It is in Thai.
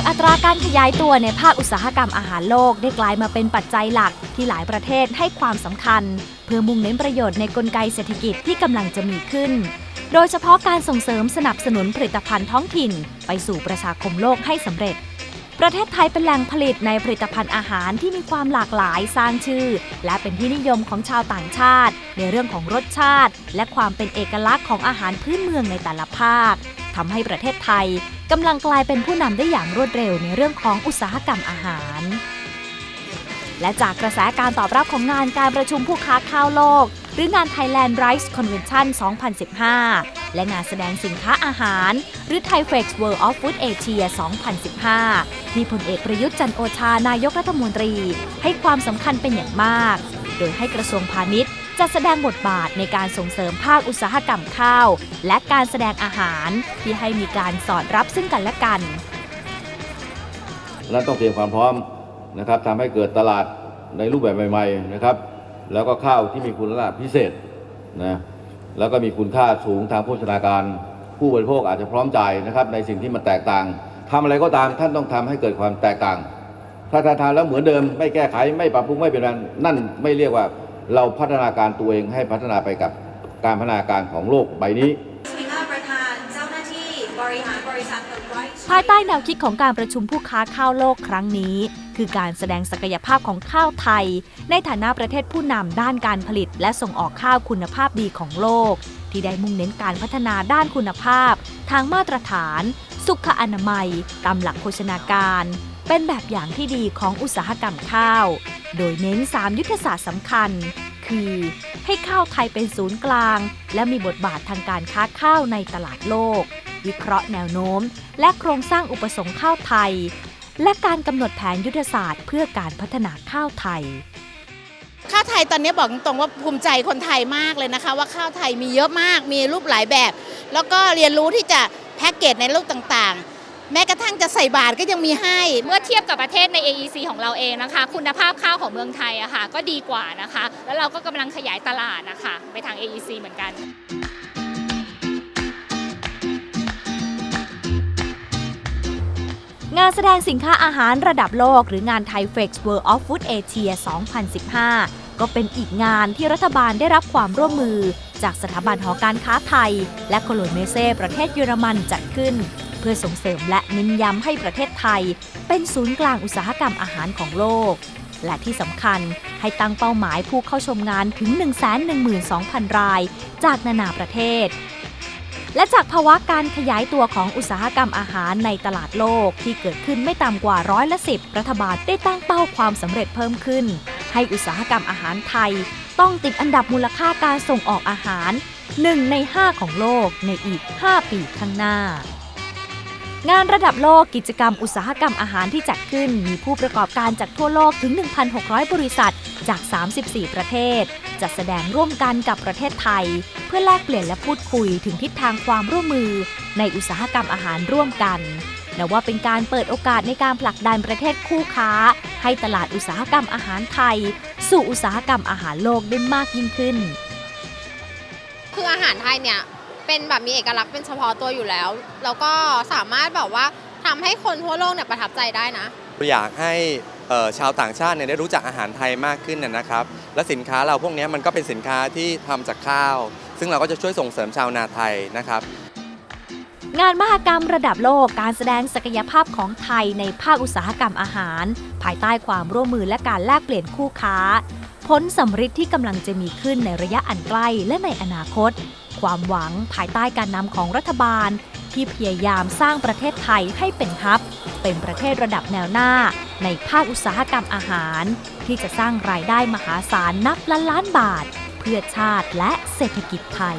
จากอัตราการขยายตัวในภาคอุตสาหกรรมอาหารโลกได้กลายมาเป็นปัจจัยหลักที่หลายประเทศให้ความสำคัญ เพื่อมุ่งเน้นประโยชน์ในกลไกเศรษฐกิจที่กำลังจะมีขึ้น โดยเฉพาะการส่งเสริมสนับสนุนผลิตภัณฑ์ท้องถิ่น ไปสู่ประชาคมโลกให้สำเร็จ ประเทศไทยเป็นแหล่งผลิตในผลิตภัณฑ์อาหารที่มีความหลากหลายสร้างชื่อ และเป็นที่นิยมของชาวต่างชาติ ในเรื่องของรสชาติ และความเป็นเอกลักษณ์ของอาหารพื้นเมืองในแต่ละภาค ทำให้ประเทศไทยกำลังกลายเป็นผู้นำได้อย่างรวดเร็วในเรื่องของอุตสาหกรรมอาหาร และจากกระแสการตอบรับของงานการประชุมผู้ค้าข้าวโลก หรืองาน Thailand Rice Convention 2015 และงานแสดงสินค้าอาหาร หรือ Thai f e x World of Food Asia 2015 ที่พลเอกประยุทธ์จันโอชานายกรัฐมนตรี ให้ความสำคัญเป็นอย่างมาก โดยให้กระทรวงพาณิชย์ จัดแสดงบทบาทในการส่งเสริมภาคอุตสาหกรรมข้าว และการแสดงอาหารที่ให้มีการสอดรับซึ่งกันและกันและต้องเตรียมความพร้อมนะครับทำให้เกิดตลาดในรูปแบบใหม่ ๆนะครับ แล้วก็ข้าวที่มีคุณภาพพิเศษนะแล้วก็มีคุณค่าสูงทางโภชนาการ ผู้บริโภคอาจจะพร้อมจ่ายนะครับ ในสิ่งที่มันแตกต่างทำอะไรก็ตามท่านต้องทำให้เกิดความแตกต่าง ถ้าท่านทานแล้วเหมือนเดิม ไม่แก้ไขไม่ปรับปรุงไม่เป็นไรนั่นไม่เรียกว่า เราพัฒนาการตัวเองให้พัฒนาไปกับการพัฒนาการของโลกใบนี้ภายใต้แนวคิดของการประชุมผู้ค้าข้าวโลกครั้งนี้ คือการแสดงศักยภาพของข้าวไทย ในฐานะประเทศผู้นำด้านการผลิต และส่งออกข้าวคุณภาพดีของโลก ที่ได้มุ่งเน้นการพัฒนาด้านคุณภาพ ทางมาตรฐาน สุขอนามัย ตามหลักโภชนาการ เป็นแบบอย่างที่ดีของอุตสาหกรรมข้าว โดยเน้น 3 ยุทธศาสตร์สำคัญ คือ ให้ข้าวไทยเป็นศูนย์กลาง และมีบทบาททางการค้าข้าวในตลาดโลก วิเคราะห์แนวโน้ม และโครงสร้างอุปสงค์ข้าวไทย และการกำหนดแผนยุทธศาสตร์เพื่อการพัฒนาข้าวไทยข้าวไทยตอนนี้บอกตรงๆว่าภูมิใจคนไทยมากเลยนะคะ ว่าข้าวไทยมีเยอะมากมีรูปหลายแบบ แล้วก็เรียนรู้ที่จะแพ็กเกจในรูปต่างๆ แม้กระทั่งจะใส่บาตรก็ยังมีให้ เมื่อเทียบกับประเทศใน AEC ของเราเองนะคะ คุณภาพข้าวของเมืองไทยอะค่ะก็ดีกว่านะคะ แล้วเราก็กำลังขยายตลาดนะคะ ไปทาง AEC เหมือนกัน งานแสดงสินค้าอาหารระดับโลก หรืองานไทยเฟก World of Food Asia 2015 ก็เป็นอีกงานที่รัฐบาลได้รับความร่วมมือ จากสถาบันหอการค้าไทย และโคโลเมเซประเทศเยอรมันจัดขึ้น เพื่อส่งเสริมและเน้นย้ำให้ประเทศไทย เป็นศูนย์กลางอุตสาหกรรมอาหารของโลก และที่สำคัญให้ตั้งเป้าหมายผู้เข้าชมงานถึง 112,000 ราย จากนานาประเทศและจากภาวะการขยายตัวของอุตสาหกรรมอาหารในตลาดโลกที่เกิดขึ้นไม่ต่ำกว่าร้อยละสิบรัฐบาลได้ตั้งเป้าความสำเร็จเพิ่มขึ้น ให้อุตสาหกรรมอาหารไทย ต้องติดอันดับมูลค่าการส่งออกอาหาร 1 ใน 5 ของโลกในอีก 5 ปีข้างหน้า งานระดับโลกกิจกรรมอุตสาหกรรมอาหารที่จัดขึ้น มีผู้ประกอบการจากทั่วโลกถึง 1,600 บริษัทจาก 34 ประเทศ จัดแสดงร่วมกันกับประเทศไทย เพื่อแลกเปลี่ยนและพูดคุยถึงทิศทางความร่วมมือ ในอุตสาหกรรมอาหารร่วมกันนับว่าเป็นการเปิดโอกาสในการผลักดันประเทศคู่ค้า ให้ตลาดอุตสาหกรรมอาหารไทย สู่อุตสาหกรรมอาหารโลกได้มากยิ่งขึ้น คืออาหารไทยเนี่ย เป็นแบบมีเอกลักษณ์เป็นเฉพาะตัวอยู่แล้ว แล้วก็สามารถแบบว่าทำให้คนทั่วโลกเนี่ยประทับใจได้นะ อยากให้เอ่อชาวต่างชาติเนี่ยได้รู้จักอาหารไทยมากขึ้นนะนะครับ และสินค้าเราพวกเนี้ยมันก็เป็นสินค้าที่ทำจากข้าว ซึ่งเราก็จะช่วยส่งเสริมชาวนาไทยนะครับ งานมหกรรมระดับโลกการแสดงศักยภาพของไทยในภาคอุตสาหกรรมอาหาร ภายใต้ความร่วมมือและการแลกเปลี่ยนคู่ค้า ผลสำฤทธิ์ที่กำลังจะมีขึ้นในระยะอันใกล้และในอนาคต ความหวังภายใต้การนำของรัฐบาล ที่พยายามสร้างประเทศไทยให้เป็นฮับ เป็นประเทศระดับแนวหน้า ในภาคอุตสาหกรรมอาหาร ที่จะสร้างรายได้มหาศาลนับล้านล้านบาท เพื่อชาติและเศรษฐกิจไทย